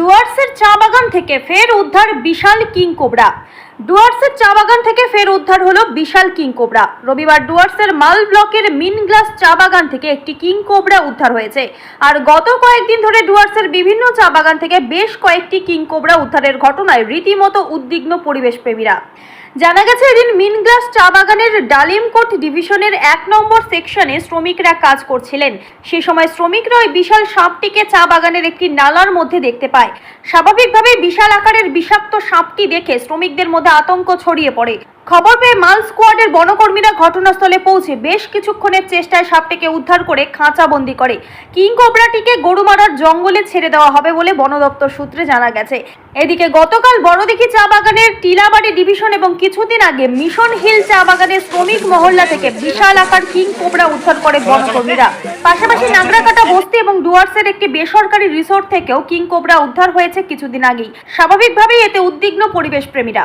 ডুয়ার্সের চা বাগান থেকে ফের উদ্ধার বিশাল কিং কোবরা ডুয়ার্সের চা বাগান থেকে ফের উদ্ধার হলো বিশাল কিং কোবরা। রবিবার ডুয়ার্সের মাল ব্লকের মিন গ্লাস চা বাগান থেকে একটি কিং কোবরা উদ্ধার হয়েছে। আর গত কয়েকদিন ধরে ডুয়ার্সের বিভিন্ন চা বাগান থেকে বেশ কয়েকটি কিং কোবরা উদ্ধারের ঘটনায় রীতিমতো উদ্বিগ্ন পরিবেশ প্রেমীরা জানা গেছে, এদিন মিন গ্লাস চা বাগানের ডালিমকোট ডিভিশনের এক নম্বর সেকশনে শ্রমিকরা কাজ করছিলেন। সে সময় শ্রমিকরা ওই বিশাল সাপটিকে চা বাগানের একটি নালার মধ্যে দেখতে পায়। স্বাভাবিকভাবে বিশাল আকারের বিষাক্ত সাপটি দেখে শ্রমিকদের মধ্যে আতঙ্ক ছড়িয়ে পড়ে। খবর পেয়ে মাল স্কোয়াডের বনকর্মীরা ঘটনাস্থলে পৌঁছে বেশ কিছুক্ষণের চেষ্টায় সাপটিকে উদ্ধার করে খাঁচাবন্দি করে। কিং কোবরাটিকে গরুমারার জঙ্গলে ছেড়ে দেওয়া হবে বলে বন দপ্তর সূত্রে জানা গেছে। এদিকে গতকাল বড়দিঘি চা বাগানের টিলাবাড়ি ডিভিশন এবং কিছুদিন আগে মিশন হিল চা বাগানের শ্রমিক মহল্লা থেকে বিশাল আকার কিং কোবরা উদ্ধার করে বনকর্মীরা। পাশাপাশি নাগরাকাটা বস্তি এবং ডুয়ার্সের একটি বেসরকারি রিসোর্ট থেকেও কিং কোবরা উদ্ধার হয়েছে কিছুদিন আগেই। স্বাভাবিকভাবেই এতে উদ্বিগ্ন পরিবেশ প্রেমীরা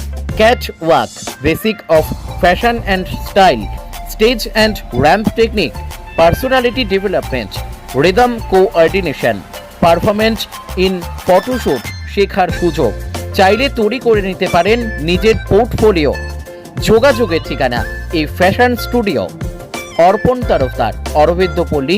cat walk basic of fashion and style stage and ramp technique personality development rhythm coordination performance in photoshoot শেখার সুযোগ। চাইলে তৈরি করে নিতে পারেন নিজের পোর্টফোলিও যোগাযোগের ঠিকানা, এই ফ্যাশন স্টুডিও অর্পণ তরফদার, অরবিন্দ পল্লী